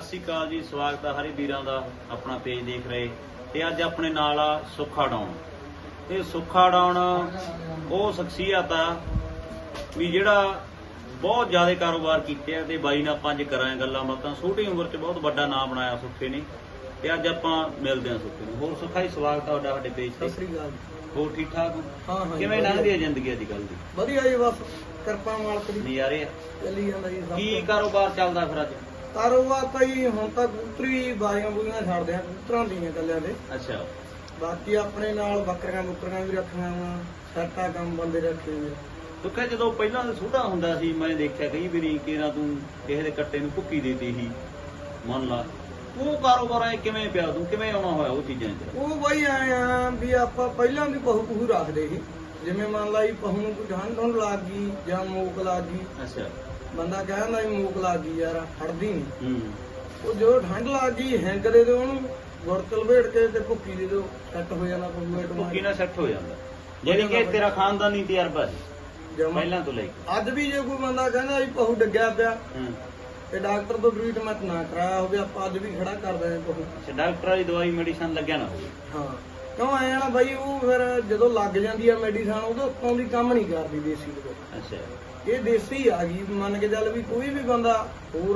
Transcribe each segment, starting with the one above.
ਸਤਿ ਸ਼੍ਰੀ ਅਕਾਲ ਜੀ ਸਵਾਗਤ ਹੈ ਹਰੀ ਵੀਰਾਂ ਦਾ ਆਪਣਾ ਪੇਜ ਦੇਖ ਰਹੇ। ਤੇ ਅੱਜ ਆਪਣੇ ਨਾਲ ਆ ਸੁੱਖਾ ਡਾਉਣ। ਤੇ ਸੁੱਖਾ ਡਾਉਣ ਉਹ ਸ਼ਖਸੀਅਤ ਆ ਵੀ ਜਿਹੜਾ ਬਹੁਤ ਜ਼ਿਆਦਾ ਕਾਰੋਬਾਰ ਕੀਤੇ ਆ ਤੇ ਬਾਈ ਨਾਲ ਪੰਜ ਕਰਾਂ ਗੱਲਾਂ ਬਾਤਾਂ। ਛੋਟੀ ਉਮਰ 'ਚ ਬਹੁਤ ਵੱਡਾ ਨਾਮ ਬਣਾਇਆ ਸੁੱਖੇ ਨੇ। ਤੇ ਅੱਜ ਆਪਾਂ ਮਿਲਦੇ ਹਾਂ ਸੁੱਖੇ ਨੂੰ। ਹੋਰ ਸੁੱਖਾ ਹੀ ਸਵਾਗਤ ਆ ਤੁਹਾਡਾ ਸਾਡੇ ਪੇਜ ਸਤਿ ਤੇ ਸ੍ਰੀ ਅਕਾਲ ਜੀ। ਹੋਰ ਠੀਕ ਠਾਕ ਹੋ? ਹਾਂ ਜੀ, ਕਿਵੇਂ। ਲੰਘਦੀ ਹੈ ਜ਼ਿੰਦਗੀ ਅੱਜ ਕੱਲ ਦੀ? ਵਧੀਆ ਜੀ ਬਸ ਕਿਰਪਾ ਮਾਲਕ ਦੀ। ਨਜ਼ਾਰੇ ਆ? ਚੱਲੀ ਜਾਂਦਾ ਜੀ ਕੀ। ਕਾਰੋਬਾਰ ਚੱਲਦਾ ਫਿਰ ਅੱਜ? ਕਾਰੋਬਾਰ ਤਾਂ ਜੀ ਹੁਣ ਤਾਂ ਕਬੂਤਰੀ ਬਾਜ਼ੀਆਂ ਬੁਲੀਆਂ ਛੱਡਦੇ ਆ ਕਬੂਤਰਾਂ ਦੀਆਂ ਕੱਲਿਆਂ ਦੇ ਅੱਛਾ। ਬਾਕੀ ਆਪਣੇ ਨਾਲ ਬੱਕਰੀਆਂ ਬੁੱਕਰੀਆਂ ਵੀ ਰੱਖੀਆਂ ਵਾ ਸੱਟਾ ਕੰਮ ਬੰਦੇ ਰੱਖੇ ਨੇ ਤੁਕੇ ਜਦੋਂ ਪਹਿਲਾਂ ਛੋਟਾ ਹੁੰਦਾ ਸੀ ਮੈਂ ਦੇਖਿਆ ਕਈ ਵਾਰੀ ਕਿਰਾ ਤੂੰ ਕਿਸੇ ਦੇ ਕੱਟੇ ਨੂੰ ਭੁੱਕੀ ਦੇਤੀ ਸੀ। ਮੰਨ ਲਾ ਉਹ ਕਾਰੋਬਾਰ ਐ ਕਿਵੇਂ ਪਿਆ ਤੂੰ ਕਿਵੇਂ ਆਉਣਾ ਹੋਇਆ ਉਹ ਚੀਜ਼ਾਂ 'ਚ? ਉਹ ਬਾਈ ਆਏ ਆ ਵੀ ਆਪਾਂ ਪਹਿਲਾਂ ਵੀ ਪਹੂ ਪਹੂ ਰੱਖਦੇ ਸੀ। ਜਿਵੇਂ ਮੰਨ ਲਾ ਜੀ ਪਹੂ ਨੂੰ ਕੋਈ ਠੰਡ ਠੰਡ ਲੱਗ ਗਈ ਜਾਂ ਮੂਕ ਲੱਗ ਗਈ। ਅੱਛਾ। ਬੰਦਾ ਕਹਿੰਦਾ ਵੀ ਮੂਕ ਲੱਗ ਗਈ ਯਾਰ ਹਟਦੀ ਨਹੀਂ ਹੂੰ। ਉਹ ਜੋ ਠੰਡ ਲੱਗ ਗਈ ਹੈਂਕ ਦੇ ਦਿਓ ਉਹਨੂੰ ਗੁੜ ਤਲਵੇੜ ਕੇ ਤੇ ਭੁੱਕੀ ਦੇ ਦਿਓ ਸੈੱਟ ਹੋ ਜਾਣਾ ਕੋਈ ਵੇਟ ਭੁੱਕੀ ਨਾਲ ਸੈੱਟ ਹੋ ਜਾਂਦਾ। ਜਿਹੜੀ ਕਿ ਤੇਰਾ ਖਾਨਦਾਨੀ ਤਜਰਬਾ ਸੀ ਪਹਿਲਾਂ ਤੋਂ ਲੈ ਕੇ। ਅੱਜ ਵੀ ਜੇ ਕੋਈ ਬੰਦਾ ਕਹਿੰਦਾ ਵੀ ਪਹੂ ਡਿੱਗਿਆ ਪਿਆ ਤੇ ਡਾਕਟਰ ਤੋਂ ਟ੍ਰੀਟਮੈਂਟ ਨਾ ਕਰਾਇਆ ਹੋਵੇ ਆਪਾਂ ਅੱਜ ਵੀ ਖੜਾ ਕਰ ਦਿੰਦੇ ਪਹੂ। ਅੱਛਾ ਡਾਕਟਰ ਦੀ ਦਵਾਈ ਮੈਡੀਸਨ ਲੱਗਿਆ ਨਾ ਹੋਵੇ। ਹਾਂ। ਕਿਉਂ ਆਇਆ ਨਾ ਬਾਈ ਉਹ ਫਿਰ ਜਦੋਂ ਲੱਗ ਜਾਂਦੀ ਆ ਮੈਡੀਸਨ ਉਹਦੇ ਉੱਤੋਂ ਦੀ ਕੰਮ ਨਹੀਂ ਕਰਦੀ ਦੇਸੀ ਦਵਾਈ। ਅੱਛਾ। ਇਹ ਦੇਸੀ ਆ ਗਈ। ਮੰਨ ਕੇ ਚੱਲ ਵੀ ਕੋਈ ਵੀ ਬੰਦਾ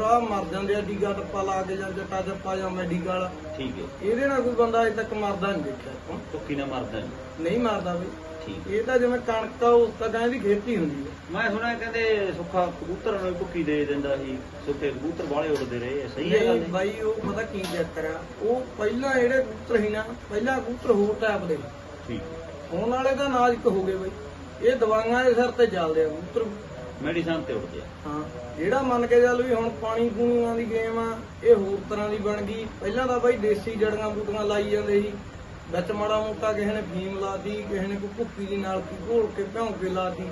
ਆ ਮਰ ਜਾਂਦੇ ਆ ਟੀਕਾ ਟੱਪਾ ਲਾ ਕੇ ਜਾਂ ਜੱਟਾ ਜੱਪਾ ਜਾਂ ਮੈਡੀਕਲ ਠੀਕ ਹੈ। ਇਹਦੇ ਨਾਲ ਕੋਈ ਬੰਦਾ ਅਜੇ ਤੱਕ ਮਰਦਾ ਨਹੀਂ ਦੇਖਿਆ ਆਪਾਂ ਨਾਲ ਮਰਦਾ ਨਹੀਂ ਨਹੀਂ ਮਰਦਾ ਬਈ ਠੀਕ ਇਹ ਤਾਂ ਜਿਵੇਂ ਕਣਕ ਆ ਉਸ ਤਾਂ ਕਹਿੰਦੀ ਖੇਤੀ ਹੁੰਦੀ ਹੈ। ਮੈਂ ਸੁਣਿਆ ਕਹਿੰਦੇ ਸੁੱਖਾ ਕਬੂਤਰ ਨੂੰ ਭੁੱਕੀ ਦੇ ਦਿੰਦਾ ਸੀ। ਸੁੱਕੇ ਕਬੂਤਰ ਬਾਹਲੇ ਉੱਡਦੇ ਰਹੇ ਆ। ਸਹੀ ਹੈ ਗੱਲ ਨਹੀਂ ਬਾਈ ਉਹ ਪਤਾ ਕੀ ਚੱਕਰ ਆ ਉਹ ਪਹਿਲਾਂ ਜਿਹੜੇ ਕਬੂਤਰ ਸੀ ਨਾ ਪਹਿਲਾਂ ਕਬੂਤਰ ਹੋਰ ਟਾਈਪ ਦੇ ਠੀਕ ਹੁਣ ਵਾਲੇ ਤਾਂ ਨਾਜ਼ੁਕ ਹੋ ਗਏ ਬਾਈ। ਇਹ ਦਵਾਈਆਂ ਦੇ ਸਿਰ ਤੇ ਚੱਲਦੇ ਆ ਕਬੂਤਰ। ਮੈਡੀਸਨ ਤੇ ਉੱਡਦੇ ਆ। ਹਾਂ ਜਿਹੜਾ ਮੰਨ ਕੇ ਚੱਲ ਵੀ ਹੁਣ ਪਾਣੀ ਪੂਣੀਆਂ ਦੀ ਗੇਮ ਆ ਇਹ ਹੋਰ ਤਰ੍ਹਾਂ ਦੀ ਬਣ ਗਈ। ਪਹਿਲਾਂ ਤਾਂ ਬਾਈ ਦੇਸੀ ਜੜੀਆਂ ਬੂਟੀਆਂ ਲਾਈ ਜਾਂਦੇ ਸੀ। ਵਿੱਚ ਮਾੜਾ ਮੋਟਾ ਕਿਸੇ ਨੇ ਫੀਮ ਲਾਤੀ ਕਿਸੇ ਨੇ ਕੋਈ ਭੁੱਕੀ ਦੀ ਨਾਲ ਕੀ ਘੋਲ ਕੇ ਭਿਉਂ ਕੇ ਲਾਤੀ।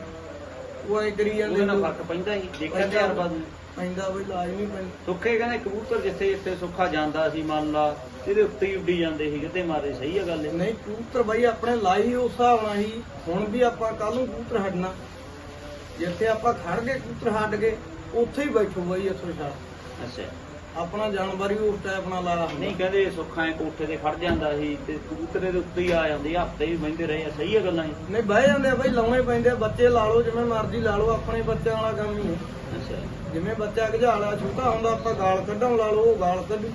ਉਹ ਐ ਕਰੀ ਜਾਂਦੇ ਲੋਕ। ਫ਼ਰਕ ਪੈਂਦਾ ਦੇਖਿਆ ਪੈਂਦਾ। ਤਜਰਬਾ ਨੂੰ ਪੈਂਦਾ ਬਈ ਲਾਜ਼ਮੀ ਪੈਂਦਾ। ਸੁੱਖੇ ਕਹਿੰਦੇ ਕਬੂਤਰ ਜਿੱਥੇ ਜਿੱਥੇ ਸੁੱਖਾ ਜਾਂਦਾ ਸੀ ਮੰਨ ਲਾ ਇਹਦੇ ਉੱਤੇ ਹੀ ਉੱਡੀ ਜਾਂਦੇ ਸੀ ਕਿਤੇ ਮਾਰੇ ਸਹੀ ਆ ਗੱਲ? ਨਹੀਂ ਕਬੂਤਰ ਬਾਈ ਆਪਣੇ ਲਾਈ ਉਸ ਹਿਸਾਬ ਨਾਲ ਹੀ ਹੁਣ ਵੀ ਆਪਾਂ ਕੱਲ ਨੂੰ ਕਬੂਤਰ ਹਟਣਾ। ਜਿੱਥੇ ਆਪਾਂ ਖੜ ਗਏ ਕਬੂਤਰ ਹਟ ਗਏ ਉੱਥੇ ਹੀ ਬੈਠੋ ਬਾਈ ਇੱਥੋਂ ਛੱਡ। ਅੱਛਾ। ਆਪਣਾ ਜਾਨਵਰ ਹੀ ਉਸ ਟਾਈਪ ਨਾਲ ਲਾਇਆ ਹੁੰਦਾ ਨਹੀਂ ਕਹਿੰਦੇ ਸੁੱਖਾ ਐ ਕੋਠੇ ਤੇ ਖੜ ਜਾਂਦਾ ਸੀ ਤੇ ਕਬੂਤਰੇ ਦੇ ਉੱਤੇ ਹੀ ਆ ਜਾਂਦੇ ਹਫ਼ਤੇ ਵੀ ਬਹਿੰਦੇ ਰਹੇ ਆ ਸਹੀ ਆ ਗੱਲਾਂ ਇਹ? ਨਹੀਂ ਬਹਿ ਜਾਂਦੇ ਆ ਬਾਈ ਲਾਉਣੇ ਪੈਂਦੇ ਆ ਬੱਚੇ ਲਾ ਲਓ ਜਿਵੇਂ ਮਰਜ਼ੀ ਲਾ ਲਓ ਆਪਣੇ ਬੱਚਿਆਂ ਵਾਲਾ ਕੰਮ ਹੀ ਹੈ ਅੱਛਾ। ਜਿਵੇਂ ਬੱਚਾ ਗਝਾਲਾ ਛੋਟਾ ਹੁੰਦਾ ਆਪਾਂ ਗਾਲ ਕੱਢਣ ਲਾ ਲਓ ਉਹ ਗਾਲ ਕੱਢੂ।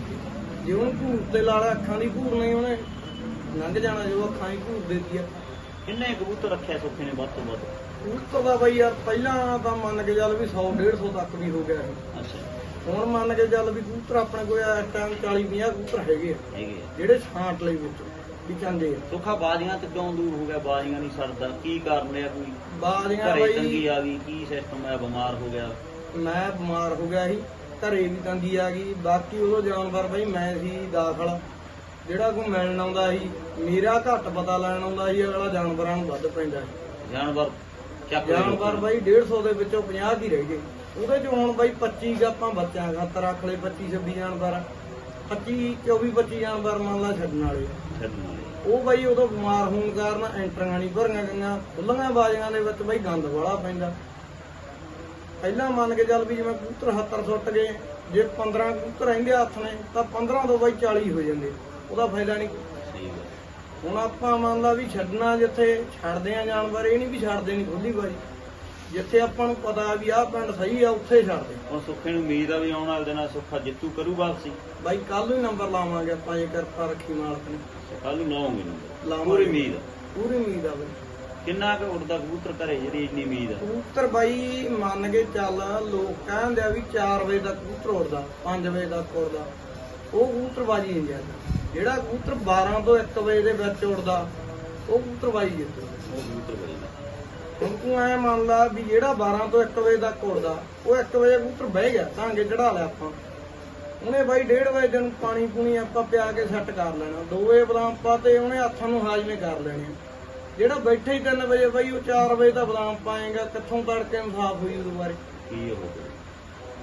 ਜੇ ਉਹਨੂੰ ਭੂਰ ਤੇ ਲਾ ਲਿਆ ਅੱਖਾਂ ਦੀ ਭੂਰ ਨਹੀਂ ਉਹਨੇ ਲੰਘ ਜਾਣਾ ਜੋ ਅੱਖਾਂ ਦੀ ਭੂਰ ਦੇਤੀ ਆ। ਕਿੰਨੇ ਕਬੂਤਰ ਰੱਖਿਆ ਸੁੱਖੇ ਨੇ ਵੱਧ ਤੋਂ ਵੱਧ? ਤੋਂ ਬਾਅਦ ਬਾਈ ਯਾਰ ਪਹਿਲਾਂ ਤਾਂ ਮੰਨ ਕੇ ਚੱਲ ਵੀ 100 150 ਤੱਕ ਵੀ ਹੋ ਗਿਆ ਸੀ ਅੱਛਾ। ਹੁਣ ਮੰਨ ਕੇ ਚੱਲ ਵੀ ਕਬੂਤਰ ਆਪਣੇ ਕੋਲ ਇਸ ਟਾਈਮ 40 50 ਕਬੂਤਰ ਹੈਗੇ ਆ। ਹੈਗੇ ਆ। ਜਿਹੜੇ ਛਾਂਟ ਲਈ ਵਿੱਚ ਵੀ ਚੰਗੇ ਆ। ਸੁੱਖਾ ਬਾਜ਼ੀਆਂ ਤੇ ਕਿਉਂ ਦੂਰ ਹੋ ਗਿਆ? ਬਾਜ਼ੀਆਂ ਨਹੀਂ ਛੱਡਦਾ ਕੀ ਕਾਰਨ ਰਿਹਾ ਕੋਈ? ਬਾਜ਼ੀਆਂ ਘਰੇ ਤੰਗੀ ਬਾਈ ਆ ਗਈ ਕੀ ਸਿਸਟਮ ਹੈ ਬਿਮਾਰ ਹੋ ਗਿਆ। ਮੈਂ ਬਿਮਾਰ ਹੋ ਗਿਆ ਸੀ ਘਰੇ ਵੀ ਤੰਗੀ ਆ ਗਈ। ਬਾਕੀ ਉਦੋਂ ਜਾਨਵਰ ਬਈ ਮੈਂ ਸੀ ਦਾਖਲ। ਜਿਹੜਾ ਕੋਈ ਮਿਲਣ ਆਉਂਦਾ ਸੀ ਮੇਰਾ ਘੱਟ ਪਤਾ ਲੈਣ ਆਉਂਦਾ ਸੀ ਅਗਲਾ ਜਾਨਵਰਾਂ ਨੂੰ ਵੱਧ ਪੈਂਦਾ ਸੀ। ਜਾਨਵਰ ਚੱਕ ਜਾਨਵਰ ਬਾਈ 150 ਦੇ ਵਿੱਚੋਂ 50 ਹੀ ਰਹਿ ਗਏ। ਉਹਦੇ ਚ ਹੁਣ ਬਾਈ 25 ਕੁ ਆਪਾਂ ਬੱਚਿਆਂ ਖਾਤਰ ਰੱਖ ਲਏ 25 26 ਜਾਨਵਰ। 25 24 25 ਜਾਨਵਰ ਮੰਨ ਲਾ ਛੱਡਣ ਵਾਲੇ। ਛੱਡਣ ਵਾਲੇ। ਉਹ ਬਾਈ ਉਦੋਂ ਬਿਮਾਰ ਹੋਣ ਕਾਰਨ ਐਂਟਰੀਆਂ ਨਹੀਂ ਭਰੀਆਂ ਗਈਆਂ ਖੁੱਲੀਆਂ ਬਾਜ਼ੀਆਂ ਦੇ ਵਿੱਚ ਬਾਈ ਗੰਦ ਵਾਲਾ ਪੈਂਦਾ। ਪਹਿਲਾਂ ਮੰਨ ਕੇ ਚੱਲ ਵੀ ਜਿਵੇਂ ਕਬੂਤਰ 70 ਸੁੱਟ ਗਏ ਜੇ 15 ਕਬੂਤਰ ਰਹਿੰਦੇ ਹੱਥ ਨੇ ਤਾਂ 15 ਤੋਂ ਬਾਈ 40 ਹੋ ਜਾਂਦੇ। ਉਹਦਾ ਫਾਇਦਾ ਨਹੀਂ। ਹੁਣ ਆਪਾਂ ਮੰਨ ਲਾ ਵੀ ਛੱਡਣਾ ਜਿੱਥੇ ਛੱਡਦੇ ਆ ਜਾਨਵਰ ਇਹ ਨਹੀਂ ਵੀ ਛੱਡਦੇ ਨਹੀਂ ਖੁੱਲੀ ਬਾਜੀ ਜਿੱਥੇ ਆਪਾਂ ਨੂੰ ਪਤਾ ਵੀ ਆਹ ਪਿੰਡ ਸਹੀ ਆ ਉੱਥੇ ਛੱਡਦੇ। ਹੁਣ ਸੁੱਖੇ ਨੂੰ ਉਮੀਦ ਆ ਵੀ ਆਉਣ ਵਾਲੇ ਦਿਨਾਂ ਸੁੱਖਾ ਜਿੱਤੂ ਕਰੂ ਵਾਪਸੀ। ਬਾਈ ਕੱਲ ਨੂੰ ਹੀ ਨੰਬਰ ਲਾਵਾਂਗੇ ਆਪਾਂ ਜੇ ਕਿਰਪਾ ਰੱਖੀ ਮਾਲਕ ਨੇ। ਕੱਲ ਨੂੰ ਲਾਉਂਗੇ ਨੰਬਰ। ਲਾਵਾਂਗੇ। ਪੂਰੀ ਉਮੀਦ ਆ। ਪੂਰੀ ਉਮੀਦ ਆ ਬਾਈ। ਕਿੰਨਾ ਕੁ ਉੱਡਦਾ ਕਬੂਤਰ ਘਰੇ ਜਿਹੜੀ ਇੰਨੀ ਉਮੀਦ ਆ? ਕਬੂਤਰ ਬਾਈ ਮੰਨ ਕੇ ਚੱਲ ਲੋਕ ਕਹਿੰਦੇ ਆ ਵੀ 4 ਵਜੇ ਤੱਕ ਕਬੂਤਰ ਉੱਡਦਾ 5 ਵਜੇ ਤੱਕ ਉੱਡਦਾ। ਉਹ ਕਬੂਤਰਬਾਜੀ ਨਹੀਂ ਜਾਂਦਾ। ਜਿਹੜਾ ਕਬੂਤਰ 12 ਤੋਂ 1 ਵਜੇ ਦੇ ਵਿੱਚ ਉੱਡਦਾ ਉਹ ਕਬੂਤਰਬਾਜੀ ਜਿੱਤਦਾ ਉਹ ਕਬੂਤਰ ਬਜਦਾ ਹੁਣ ਤੂੰ ਐ ਮੰਨ ਲਾ ਵੀ ਜਿਹੜਾ 12 ਤੋਂ 1 ਵਜੇ ਤੱਕ ਉੱਡਦਾ ਉਹ 1 ਵਜੇ ਕਬੂਤਰ ਬਹਿ ਗਿਆ ਟਾਂਗੇ ਚੜਾ ਲਿਆ ਆਪਾਂ। ਉਹਨੇ ਬਾਈ 1:30 ਵਜੇ ਦਿਨ ਪਾਣੀ ਪੂਣੀ ਆਪਾਂ ਪਿਆ ਕੇ ਸੈੱਟ ਕਰ ਲੈਣਾ। 2 ਵਜੇ ਬਦਾਮ ਪਾ ਤੇ ਉਹਨੇ ਹੱਥਾਂ ਨੂੰ ਹਾਜ਼ਮੇ ਕਰ ਲੈਣੇ। ਜਿਹੜਾ ਬੈਠਾ ਹੀ 3 ਵਜੇ ਬਾਈ ਉਹ 4 ਵਜੇ ਦਾ ਬਦਾਮ ਪਾਏਗਾ ਕਿੱਥੋਂ ਤੜਕੇ ਇਨਸਾਫ ਹੋਈ ਉਦੋਂ ਬਾਰੇ। ਕੀ ਉਹ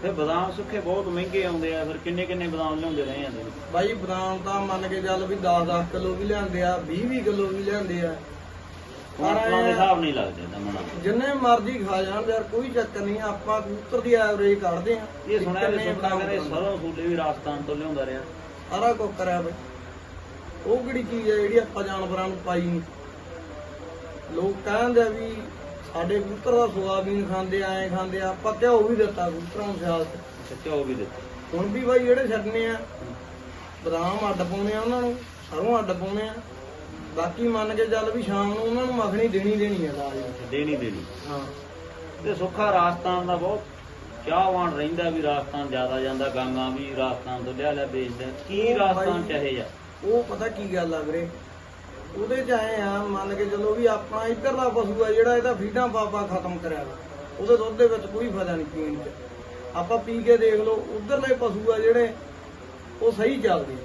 ਫਿਰ ਬਦਾਮ ਸੁੱਖੇ ਬਹੁਤ ਮਹਿੰਗੇ ਆਉਂਦੇ ਆ ਫਿਰ ਕਿੰਨੇ ਕਿੰਨੇ ਬਦਾਮ ਲਿਆਉਂਦੇ ਰਹੇ ਜਾਂਦੇ ਨੇ ਬਾਈ ਬਦਾਮ ਤਾਂ ਮੰਨ ਕੇ ਚੱਲ ਵੀ 10-10 ਕਿਲੋ ਵੀ ਲਿਆਂਦੇ ਆ 20-20 ਕਿਲੋ ਵੀ ਲਿਆਂਦੇ ਆ। ਕੁਆਂਟਲਾਂ ਦੇ ਹਿਸਾਬ ਨਹੀਂ ਲੱਗਦੇ ਦਮਣਾ ਜਿੰਨੇ ਮਰਜ਼ੀ ਖਾ ਜਾਣ ਯਾਰ ਕੋਈ ਚੱਕਰ ਨਹੀਂ ਆਪਾਂ ਕਬੂਤਰ ਦੀ ਐਵਰੇਜ ਕੱਢਦੇ ਆ ਇਹ ਸੁਣਿਆ ਵੀ ਕਿੰਨੇ ਸੁਣਨਾ ਕਹਿੰਦੇ ਸਰੋਂ ਸੂਲੇ ਵੀ ਰਾਜਸਥਾਨ ਤੋਂ ਲਿਆਉਂਦਾ ਰਿਹਾ। ਸਾਰਾ ਕੁਝ ਕਰਿਆ ਬਈ। ਉਹ ਕਿਹੜੀ ਚੀਜ਼ ਹੈ ਜਿਹੜੀ ਆਪਾਂ ਜਾਨਵਰਾਂ ਨੂੰ ਪਾਈ ਨਹੀਂ ਲੋਕ ਕਹਿੰਦੇ ਆ ਵੀ ਸਾਡੇ ਕਬੂਤਰ ਦਾ ਸੋਆਬੀਨ ਖਾਂਦੇ ਆ, ਐਂ ਖਾਂਦੇ ਆ ਆਪਾਂ ਘਿਓ ਵੀ ਦਿੱਤਾ ਕਬੂਤਰਾਂ ਨੂੰ ਸਿਆਲ 'ਚ। ਘਿਓ ਵੀ ਦਿੱਤੇ। ਹੁਣ ਵੀ ਬਾਈ ਜਿਹੜੇ ਛੱਡਨੇ ਆ ਬਦਾਮ ਅੱਡ ਪਾਉਣੇ ਆ ਉਹਨਾਂ ਨੂੰ ਸਰੋਂ ਅੱਡ ਪਾਉਣੇ ਆ। ਬਾਕੀ ਮੰਨ ਕੇ ਚੱਲ ਵੀ ਸ਼ਾਮ ਨੂੰ ਉਹਨਾਂ ਨੂੰ ਮੱਖਣੀ ਦੇਣੀ ਦੇਣੀ ਆ ਲਾਜ਼ਮੀ ਦੇਣੀ ਦੇਣੀ। ਹਾਂ। ਤੇ ਸੁੱਖਾ ਰਾਜਸਥਾਨ ਦਾ ਬਹੁਤ ਚਾਹਵਾਨ ਰਹਿੰਦਾ ਵੀ ਰਾਜਸਥਾਨ ਜ਼ਿਆਦਾ ਜਾਂਦਾ ਗਾਂਗਾ ਵੀ ਰਾਜਸਥਾਨ ਤੋਂ ਲਿਆ ਲਿਆ ਵੇਚਦਾ। ਕੀ ਉਹ ਰਾਜਸਥਾਨ ਚਾਹੇ ਜਾ ਉਹ ਪਤਾ ਕੀ ਗੱਲ ਆ ਵੀਰੇ? ਉਹਦੇ ਚ ਆਏ ਆ ਮੰਨ ਕੇ ਚੱਲੋ ਵੀ ਆਪਣਾ ਇੱਧਰਲਾ ਪਸ਼ੂ ਆ ਜਿਹੜਾ ਇਹਦਾ ਫੀਡਾਂ ਪਾਪਾ ਖਤਮ ਕਰਿਆ ਵਾ। ਉਹਦੇ ਦੁੱਧ ਦੇ ਵਿੱਚ ਕੋਈ ਫਾਇਦਾ ਨਹੀਂ ਪੀਣ ਚ ਆਪਾਂ ਪੀ ਕੇ ਦੇਖ ਲਓ ਉਧਰਲੇ ਪਸ਼ੂ ਆ ਜਿਹੜੇ ਉਹ ਸਹੀ ਚੱਲਦੇ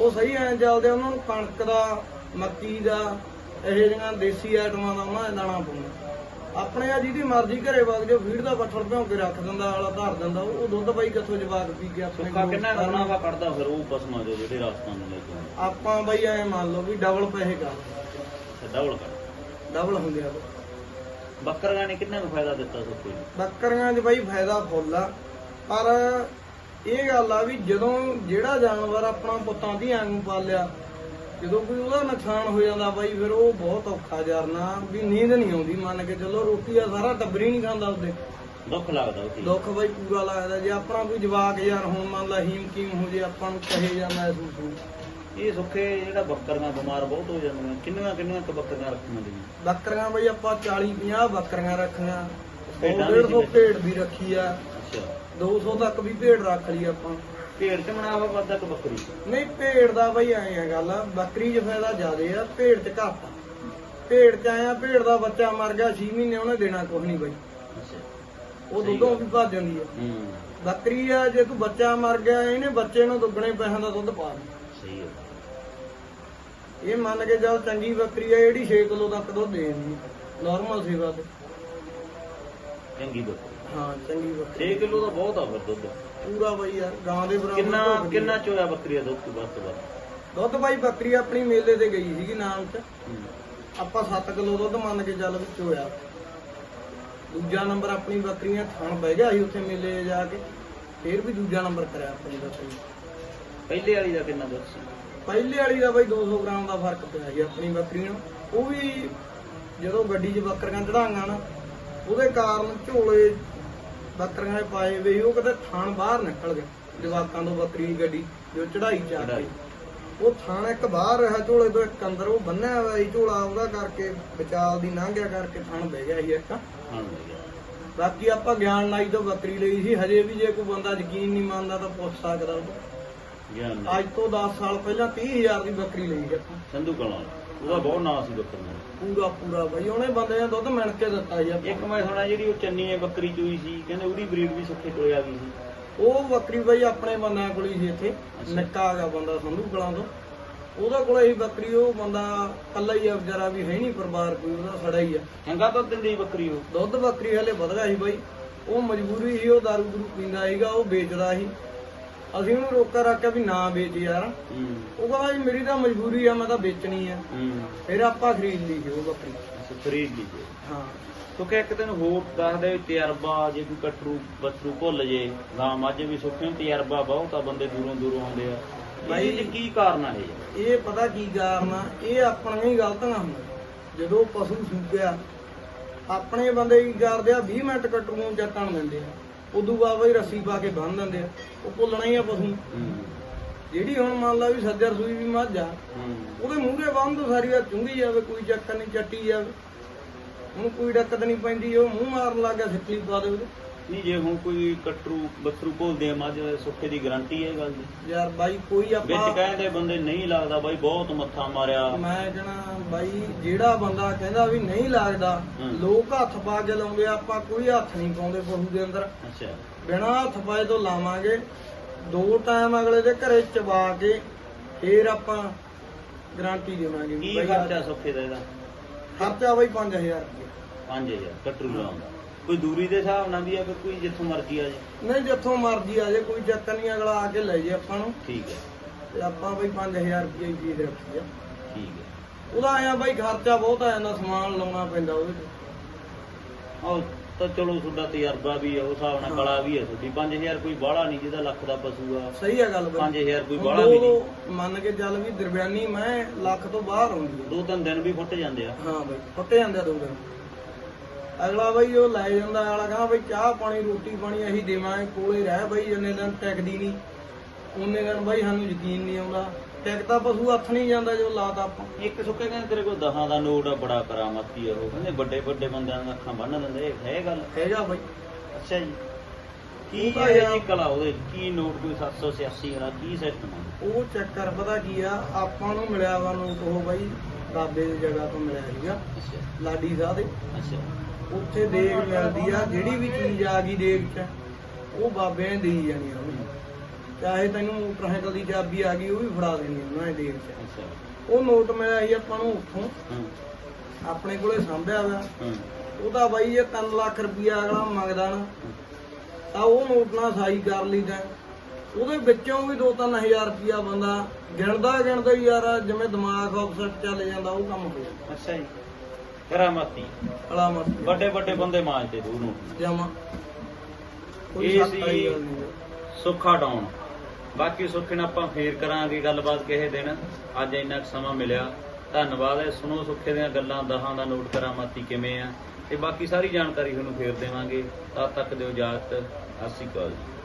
ਉਹ ਸਹੀ ਐਂ ਚੱਲਦੇ ਉਹਨਾਂ ਨੂੰ ਕਣਕ ਦਾ ਮੱਕੀ ਦਾ ਇਹੋ ਜਿਹੀਆਂ ਦੇਸੀ ਆਈਟਮਾਂ ਦਾ ਉਹਨਾਂ ਦਾ ਦਾਣਾ ਪਾਉਣਾ ਆਪਣੇ ਆ ਜਿਹਦੀ ਮਰਜ਼ੀ ਘਰੇ ਵਗ ਜਾਓ ਫੀਡ ਦਾ ਪੱਠਲ ਭਿਉਂ ਕੇ ਰੱਖ ਦਿੰਦਾ ਵਾਲਾ ਧਰ ਦਿੰਦਾ ਉਹ ਦੁੱਧ ਬਾਈ ਕਿੱਥੋਂ ਜਵਾਕ ਪੀ ਕੇ ਆਪਣੇ ਸੁੱਖਾ ਕਿੰਨਾ ਕਰਨਾ। ਵਾ ਕੱਢਦਾ ਫਿਰ ਉਹ ਪਸ਼ੂਆਂ ਦੇ ਜਿਹੜੇ ਰਾਜਸਥਾਨ ਨੂੰ ਲੈ ਕੇ ਆਉਂਦੇ। ਆਪਾਂ ਬਾਈ ਐਂ ਮੰਨ ਲਓ ਵੀ ਡਬਲ ਪੈਸੇ ਕਰ। ਡਬਲ ਕਰ। ਡਬਲ ਹੁੰਦੇ ਆ ਬੱਕਰੀਆਂ ਨੇ ਕਿੰਨਾ ਕੁ ਫਾਇਦਾ ਦਿੱਤਾ ਸੁੱਖੇ ਨੂੰ? ਬੱਕਰੀਆਂ 'ਚ ਬਾਈ ਫਾਇਦਾ ਫੁੱਲ ਆ ਪਰ ਇਹ ਗੱਲ ਆ ਵੀ ਜਦੋਂ ਜਿਹੜਾ ਜਾਨਵਰ ਆਪਣਾ ਪੁੱਤਾਂ ਦੀ ਨੂੰ ਪਾਲਿਆ ਜਦੋਂ ਕੋਈ ਉਹਦਾ ਨੁਕਸਾਨ ਹੋ ਜਾਂਦਾ ਬਾਈ ਫਿਰ ਉਹ ਬਹੁਤ ਔਖਾ ਜਰਨਾ ਵੀ ਨੀਂਦ ਨਹੀਂ ਆਉਂਦੀ ਮੰਨ ਕੇ ਚੱਲੋ ਰੋਟੀ ਆ ਸਾਰਾ ਟੱਬਰ ਹੀ ਨਹੀਂ ਖਾਂਦਾ ਉਹਦੇ ਦੁੱਖ ਲੱਗਦਾ ਉਹ ਚੀਜ਼ ਦੁੱਖ ਬਾਈ ਪੂਰਾ ਲੱਗਦਾ ਜੇ ਆਪਣਾ ਕੋਈ ਜਵਾਕ ਯਾਰ ਹੁਣ ਮੰਨ ਲਾ ਹੀਮ ਕੀਮ ਹੋ ਜੇ ਆਪਾਂ ਨੂੰ ਕਹੇ ਜਾਂ ਮਹਿਸੂਸ ਹੋ ਇਹ ਸੁੱਖੇ ਜਿਹੜਾ ਬੱਕਰੀਆਂ ਬਿਮਾਰ ਬਹੁਤ ਹੋ ਜਾਂਦੀਆਂ ਕਿੰਨੀਆਂ ਕਿੰਨੀਆਂ ਕੁ ਬੱਕਰੀਆਂ ਰੱਖੀਆਂ ਦੀਆਂ ਬੱਕਰੀਆਂ ਬਾਈ ਆਪਾਂ 40 50 ਬੱਕਰੀਆਂ ਰੱਖੀਆਂ। ਭੇਡਾਂ ਵੀ 150 ਸੀ ਭੇਡ ਵੀ ਰੱਖੀ ਆ। ਅੱਛਾ। 200 ਤੱਕ ਵੀ ਭੇਡ ਰੱਖ ਲਈ ਆਪਾਂ। ਢੇਰ ਚ ਬਣਾਵਾ ਵੱਧਾ ਕਿ ਬੱਕਰੀ ਨਹੀਂ ਭੇਡ ਦਾ ਬਈ ਐਂ ਆ ਗੱਲ ਬੱਕਰੀ 'ਚ ਫਾਇਦਾ ਜ਼ਿਆਦੇ ਆ ਭੇਡ 'ਚ ਘੱਟ ਆ। ਭੇਡ 'ਚ ਆਇਆ ਭੇਡ ਦਾ ਬੱਚਾ ਮਰ ਗਿਆ 6 ਮਹੀਨੇ ਉਹਨੇ ਦੇਣਾ ਕੁਝ ਨਹੀਂ ਬਈ। ਉਹ ਦੁੱਧੋਂ। ਵੀ ਭੱਜ ਜਾਂਦੀ ਆ। ਹੂੰ। ਬੱਕਰੀ ਆ ਜੇ ਤੂੰ ਬੱਚਾ ਮਰ ਗਿਆ ਇਹਨੇ ਬੱਚੇ ਨੂੰ ਦੁੱਗਣੇ ਪੈਸਿਆਂ ਦਾ ਦੁੱਧ ਪਾ ਦੇਣਾ। ਸਹੀ ਹੈ ਇਹ ਮੰਨ ਕੇ ਚੱਲ ਚੰਗੀ ਬੱਕਰੀ ਆ ਜਿਹੜੀ 6 ਕਿਲੋ ਤੱਕ ਦੁੱਧ ਦੇ ਦਿੰਦੀ ਨਾਰਮਲ ਸੇਵਾ ਤੇ। ਚੰਗੀ ਬੱਕਰੀ ਹਾਂ ਚੰਗੀ 6 ਬੱਕਰੀ ਕਿਲੋ ਦਾ ਬਹੁਤ ਆ ਫਿਰ ਦੁੱਧ। ਪੂਰਾ ਬਈ ਯਾਰ ਗਾਂ ਦੇ ਬਰਾਬਰ ਕਿੰਨਾ ਦੁੱਧ ਦੀ। ਕਿੰਨਾ ਚੋਇਆ ਬੱਕਰੀ ਦਾ ਦੁੱਧ ਤੋਂ ਵੱਧ? ਦੁੱਧ ਬਾਈ ਬੱਕਰੀ ਆਪਣੀ ਮੇਲੇ ਤੇ ਗਈ ਸੀਗੀ ਨਾਮ 'ਚ। ਆਪਾਂ 7 ਕਿਲੋ ਦੁੱਧ ਮੰਨ ਕੇ ਚੱਲ ਵਿੱਚ ਹੋਇਆ ਦੂਜਾ ਨੰਬਰ ਆਪਣੀ ਬੱਕਰੀਆਂ ਥਣ ਬਹਿ ਗਿਆ ਸੀ ਉੱਥੇ ਮੇਲੇ ਜਾ ਕੇ। ਫੇਰ ਵੀ ਦੂਜਾ ਨੰਬਰ ਕਰਿਆ ਆਪਣੀ ਬੱਕਰੀ। ਪਹਿਲੇ ਵਾਲੀ ਦਾ ਕਿੰਨਾ ਦੁੱਧ ਸੀ? ਪਹਿਲੇ ਵਾਲੀ ਦਾ ਬਾਈ 200 ਗ੍ਰਾਮ ਦਾ ਫ਼ਰਕ ਪਿਆ ਜੀ ਆਪਣੀ ਬੱਕਰੀ ਨੂੰ। ਉਹ ਵੀ ਜਦੋਂ ਗੱਡੀ 'ਚ ਬੱਕਰੀਆਂ ਚੜਾਈਆਂ ਨਾ ਉਹਦੇ ਕਾਰਨ ਝੋਲੇ ਬੱਕਰੀਆਂ ਦੇ ਪਾਏ ਵੇ ਉਹ ਕਿਤੇ ਥਣ ਬਾਹਰ ਨਿਕਲ ਗਿਆ ਜਵਾਕਾਂ ਤੋਂ ਬੱਕਰੀ ਦੀ ਗੱਡੀ ਜੋ ਚੜਾਈ ਜਾ। ਕੇ। ਉਹ ਥਣ ਇੱਕ ਬਾਹਰ ਰਿਹਾ ਝੋਲੇ ਤੋਂ ਇੱਕ ਅੰਦਰ ਉਹ ਬੰਨਿਆ ਹੋਇਆ ਸੀ ਝੋਲਾ ਉਹਦਾ ਕਰਕੇ ਬਚਾਲ ਦੀ ਲੰਘਿਆ ਕਰਕੇ ਥਣ ਬਹਿ ਗਿਆ ਸੀ ਇੱਕ। ਬਾਕੀ ਆਪਾਂ ਗਿਆਨ ਨਾਈ ਤੋਂ ਬੱਕਰੀ ਲਈ ਸੀ ਹਜੇ ਵੀ ਜੇ ਕੋਈ ਬੰਦਾ ਯਕੀਨ ਨਹੀਂ ਮੰਨਦਾ ਤਾਂ ਪੁੱਛ ਸਕਦਾ ਉਹ। ਗਿਆਨ ਅੱਜ ਤੋਂ 10 ਸਾਲ ਪਹਿਲਾਂ 30000 ਦੀ ਬੱਕਰੀ ਲਈ ਸੀ ਸੰਧੂ ਕਲਾਂ। ਉਹਦਾ ਬਹੁਤ ਨਾਂ ਸੀ ਬੱਕਰੀ ਦਾ। ਪੂਰਾ ਪੂਰਾ ਬਾਈ ਉਹਨੇ ਬੰਦੇ ਨੇ ਦੁੱਧ ਮਿਣ ਕੇ ਦਿੱਤਾ ਜੀ ਆਪਾਂ ਇੱਕ ਮੈਂ ਸੁਣਿਆ ਜਿਹੜੀ ਉਹ ਚੰਨੀ ਹੈ ਬੱਕਰੀ ਚੂਈ ਸੀ ਕਹਿੰਦੇ ਉਹਦੀ ਬਰੀਡ ਵੀ ਸੁੱਖੇ ਕੋਲੇ ਆ ਗਈ ਸੀ। ਉਹ ਬੱਕਰੀ ਬਾਈ ਆਪਣੇ ਬੰਦਿਆਂ ਕੋਲ ਹੀ ਸੀ ਇੱਥੇ ਨਿੱਕਾ ਹੈਗਾ ਬੰਦਾ ਸੰਧੂ ਕਲਾਂ ਤੋਂ। ਉਹਦੇ ਕੋਲੇ ਹੀ ਬੱਕਰੀ ਉਹ ਬੰਦਾ ਕੱਲਾ ਹੀ ਆ ਵਿਚਾਰਾ ਵੀ ਹੈ ਨਹੀਂ ਪਰਿਵਾਰ ਕੋਈ ਉਹਦਾ ਸੜਾ ਹੀ ਆ। ਚੰਗਾ ਦੁੱਧ ਦਿੰਦੀ ਬੱਕਰੀ ਉਹ। ਦੁੱਧ ਬੱਕਰੀ ਹਲੇ ਵਧ ਗਿਆ ਸੀ ਬਾਈ। ਉਹ ਮਜਬੂਰੀ ਸੀ ਉਹ ਦਾਰੂ ਦੂਰੂ ਪੀਂਦਾ ਸੀਗਾ ਉਹ ਵੇਚਦਾ ਸੀ। ਅਸੀਂ ਉਹਨੂੰ ਰੋਕਾ ਰੱਖਿਆ ਵੀ ਨਾ ਵੇਚ ਯਾਰ। ਉਹ ਕਹਿੰਦਾ ਜੀ ਮੇਰੀ ਤਾਂ ਮਜਬੂਰੀ ਆ ਮੈਂ ਤਾਂ ਵੇਚਣੀ ਆ। ਫਿਰ ਆਪਾਂ ਖਰੀਦ ਲਈ ਉਹ ਬੱਕਰੀ। ਖਰੀਦ ਲਈ ਜੀ ਹਾਂ। ਕਿਉਂਕਿ ਇੱਕ ਦਿਨ ਹੋਰ ਦੱਸਦੇ ਤਜਰਬਾ ਜੇ ਕੋਈ ਕਟਰੂ ਬੱਤਰੂ ਭੁੱਲ ਜੇ ਗਾਂ ਮੱਝ ਵੀ ਸੁੱਖੇ ਨੂੰ ਤਜਰਬਾ ਬਹੁਤ ਆ ਬੰਦੇ ਦੂਰੋਂ ਦੂਰੋਂ ਆਉਂਦੇ ਆ। ਬਾਈ- ਬਾਈ ਕੀ ਕਾਰਨ ਆ ਇਹ? ਇਹ ਪਤਾ ਕੀ ਕਾਰਨ ਆ? ਇਹ ਆਪਣੀਆਂ ਹੀ ਗਲਤੀਆਂ ਹੁੰਦੀਆਂ ਜਦੋਂ ਪਸ਼ੂ ਸੂਕਿਆ ਆਪਣੇ ਬੰਦੇ ਕੀ ਕਰਦੇ ਆ 20 ਮਿੰਟ ਕਟਰੂ ਨੂੰ ਜੱਟਣ ਦਿੰਦੇ ਆ। ਉਦੋਂ ਬਾਅਦ ਬਈ ਰੱਸੀ ਪਾ ਕੇ ਬੰਨ ਦਿੰਦੇ ਆ। ਉਹ ਭੁੱਲਣਾ ਹੀ ਆ ਪਸ਼ੂ। ਹੂੰ। ਜਿਹੜੀ ਹੁਣ ਮੰਨ ਲਾ ਵੀ ਸੱਜਰ ਸੂਈ ਵੀ ਮੱਝ ਆ ਉਹਦੇ ਮੂਹਰੇ ਬੰਨ ਤੋਂ ਸਾਰੀ ਆ ਚੁੰਗੀ ਜਾਵੇ ਕੋਈ ਚੱਕਰ ਨਹੀਂ ਚੱਟੀ ਜਾਵੇ। ਉਹਨੂੰ ਕੋਈ ਦਿੱਕਤ ਨਹੀਂ ਪੈਂਦੀ ਉਹ ਮੂੰਹ ਮਾਰਨ ਲੱਗ ਗਿਆ ਸਿੱਕਲੀ ਪਾ ਦੇ ਉਹਦੇ। ਨਹੀਂ ਜੇ ਹੁਣ ਕੋਈ ਕਟਰੂ ਬੱਤਰੂ ਭੁੱਲਦੇ ਆ ਮੱਝ ਸੁੱਖੇ ਦੀ ਗਾਰੰਟੀ ਹੈ ਗੱਲ ਦੀ। ਯਾਰ ਬਾਈ ਕੋਈ ਵਿੱਚ ਆਪਾਂ ਕਹਿੰਦੇ ਬੰਦੇ ਨਹੀਂ ਲੱਗਦਾ ਬਾਈ ਬਹੁਤ ਮੱਥਾ ਮਾਰਿਆ। ਮੈਂ ਕਹਣਾ ਬਾਈ ਜਿਹੜਾ ਬੰਦਾ ਕਹਿੰਦਾ ਵੀ ਨਹੀਂ ਲੱਗਦਾ ਹਮ। ਲੋਕ ਹੱਥ ਪਾ ਕੇ ਲਾਉਂਦੇ ਆ, ਆਪਾਂ ਕੋਈ ਹੱਥ ਨਹੀਂ ਪਾਉਂਦੇ ਪਸ਼ੂ ਦੇ ਅੰਦਰ। ਅੱਛਾ। ਬਿਨਾਂ ਹੱਥ ਪਾਏ ਤੋਂ ਲਾਵਾਂਗੇ। ਦੋ ਟਾਈਮ ਅਗਲੇ ਦੇ ਘਰੇ ਚਬਾ ਕੇ ਫੇਰ ਆਪਾਂ ਗਾਰੰਟੀ ਦੇਵਾਂਗੇ ਕੀ ਖਰਚਾ ਸੁੱਖੇ ਦਾ ਇਹਦਾ? ਖਰਚਾ ਬਾਈ 5000 ਰੁਪਏ। 5000 ਕਟਰੂ ਲਾਉਂਦਾ ਕੋਈ ਦੂਰੀ ਦੇ ਹਿਸਾਬ ਨਾਲ ਵੀ ਆ ਕਿ ਕੋਈ ਜਿੱਥੋਂ ਮਰਜ਼ੀ ਆ ਜੇ ਨਹੀਂ ਜਿੱਥੋਂ ਮਰਜ਼ੀ ਆ ਜੇ ਕੋਈ ਚੱਕਰ ਨਹੀਂ ਅਗਲਾ ਆ ਕੇ ਲੈ ਜੇ ਆਪਾਂ ਨੂੰ। ਠੀਕ ਹੈ। ਤੇ ਆਪਾਂ ਬਈ 5000 ਰੁਪਏ ਹੀ ਫੀਸ ਰੱਖੀ ਆ। ਠੀਕ ਹੈ। ਉਹਦਾ ਆਇਆ ਬਾਈ ਖਰਚਾ ਬਹੁਤ ਆ ਜਾਂਦਾ ਸਮਾਨ ਲਾਉਣਾ ਪੈਂਦਾ ਉਹਦੇ ਤੇ। ਉਹ ਤਾਂ ਚਲੋ ਤੁਹਾਡਾ ਤਜਰਬਾ ਵੀ ਹੈ ਉਸ ਹਿਸਾਬ ਨਾਲ। ਕਲਾ ਵੀ ਹੈ ਤੁਹਾਡੀ। 5000 ਕੋਈ ਬਾਹਲਾ ਨਹੀਂ ਜਿਹਦਾ ਲੱਖ ਦਾ ਪਸ਼ੂ ਆ। ਸਹੀ ਆ ਗੱਲ ਬਾਈ। 5000 ਕੋਈ ਬਾਹਲਾ ਵੀ ਦੋ ਨਹੀਂ। ਮੰਨ ਕੇ ਚੱਲ ਵੀ ਦਰਬਿਆਨੀ ਮੈਂ ਲੱਖ ਤੋਂ ਬਾਹਰ ਆਉਂਦੀ ਦੋ ਤਿੰਨ ਦਿਨ ਵੀ ਫੁੱਟ ਜਾਂਦੇ ਆ। ਹਾਂ ਬਾਈ ਫੁੱਟੇ ਜਾਂਦੇ ਆ ਦੋ ਦਿਨ। ਅਗਲਾ ਬਾਈ ਉਹ ਲੈ ਜਾਂਦਾ ਅਗਲਾ ਕਹਿੰਦਾ ਬਾਈ ਚਾਹ ਪਾਣੀ ਰੋਟੀ ਪਾਣੀ ਅਸੀਂ ਦੇਵਾਂਗੇ ਕੋਲੇ ਰਹਿ ਬਾਈ ਜਿੰਨੇ ਦਿਨ ਟਿਕਦੀ ਨਹੀਂ ਉਹਨੇ ਦਿਨ ਬਾਈ ਸਾਨੂੰ ਯਕੀਨ ਨਹੀਂ ਆਉਂਦਾ। ਟਿਕਦਾ ਪਸ਼ੂ ਹੱਥ ਨਹੀਂ ਜਾਂਦਾ ਜੋ ਲਾਤਾ ਆਪਾਂ। ਇੱਕ ਸੁੱਕੇ ਕਹਿੰਦੇ ਤੇਰੇ ਕੋਲ ਦਹਾਂ ਦਾ ਨੋਟ ਆ ਬੜਾ ਕਰਾਮਤੀ ਆ ਉਹ। ਕਹਿੰਦੇ ਵੱਡੇ ਵੱਡੇ ਬੰਦਿਆਂ ਦੀਆਂ ਅੱਖਾਂ ਬੰਨ ਦਿੰਦੇ ਇਹ ਹੈ ਗੱਲ? ਹੈਗਾ ਬਾਈ। ਅੱਛਾ ਜੀ। ਕੀ ਉਹ ਤਾਂ ਹੈ ਯਾਰ- ਜੀ ਕਲਾ ਉਹਦੇ? ਕੀ ਨੋਟ ਕੋਈ 786 ਵਾਲਾ ਕੀ ਸਿਸਟਮ ਆ ਉਹ ਚੱਕਰ ਪਤਾ ਕੀ ਆ ਆਪਾਂ ਨੂੰ ਮਿਲਿਆ ਵਾ ਨੂੰ ਉਹ ਬਾਈ ਦਾਦੇ ਦੀ ਜਗ੍ਹਾ ਤੋਂ ਮਿਲਿਆ ਸੀਗਾ। ਲਾਡੀ ਸਾਹਿਬ ਦੇ। ਅੱਛਾ। ਉੱਥੇ ਦੇਗ ਮਿਲਦੀ ਆ ਜਿਹੜੀ ਵੀ ਚੀਜ਼ ਆ ਗਈ ਦੇਗ 'ਚ ਉਹ ਬਾਬੇ ਨੇ ਦੇਈ ਜਾਣੀ ਆ ਉਹਨੂੰ। ਚਾਹੇ ਤੈਨੂੰ ਮੋਟਰਸਾਈਕਲ ਦੀ ਚਾਬੀ ਆ ਗਈ ਉਹ ਵੀ ਫੜਾ ਦੇਣੀ ਉਹਨਾਂ ਨੇ ਦੇਗ 'ਚ। ਉਹ ਨੋਟ ਮਿਲਿਆ ਸੀ ਆਪਾਂ ਨੂੰ ਉੱਥੋਂ। ਆਪਣੇ ਕੋਲੇ ਸਾਂਭਿਆ ਹੋਇਆ ਉਹਦਾ ਬਾਈ ਇਹ 3 ਲੱਖ ਰੁਪਇਆ ਅਗਲਾ ਮੰਗਦਾ ਨਾ। ਤਾਂ ਉਹ ਨੋਟ ਨਾਲ ਸਾਈ ਕਰ ਲਈਦਾ। ਉਹਦੇ ਵਿੱਚੋਂ ਵੀ 2-3000 ਰੁਪਇਆ ਬੰਦਾ ਗਿਣਦਾ ਗਿਣਦਾ ਯਾਰ ਜਿਵੇਂ ਦਿਮਾਗ ਅਫਸੈਟ ਚੱਲ ਜਾਂਦਾ ਉਹ ਕੰਮ ਹੋ ਜਾਂਦਾ। ਅੱਛਾ ਜੀ। ਕਰਾਮਤੀ। ਅਲਾਮਤ ਵੱਡੇ ਵੱਡੇ ਬੰਦੇ ਮਾਂਜਦੇ ਦੋ ਨੋਟ ਜਮਾ। ਕੋਈ ਇਹ ਗੱਲ ਨਹੀਂ। ਸੁੱਖਾ ਡਾਉਣ ਬਾਕੀ ਸੁੱਖੇ ਨਾਲ ਆਪਾਂ ਫੇਰ ਕਰਾਂਗੇ ਗੱਲਬਾਤ ਕਿਸੇ ਦਿਨ। ਅੱਜ ਇੰਨਾ ਕੁ ਸਮਾਂ ਮਿਲਿਆ। ਧੰਨਵਾਦ ਹੈ। ਸੁਣੋ ਸੁੱਖੇ ਦੀਆਂ ਗੱਲਾਂ ਦਹਾਂ ਦਾ ਨੋਟ ਕਰਾਮਾਤੀ ਕਿਵੇਂ ਆ। ਤੇ ਬਾਕੀ ਸਾਰੀ ਜਾਣਕਾਰੀ ਤੁਹਾਨੂੰ ਫੇਰ ਦੇਵਾਂਗੇ। ਤਦ ਤੱਕ ਦਿਓ ਇਜਾਜ਼ਤ। ਸ਼੍ਰੀ ਅਕਾਲ ਜੀ।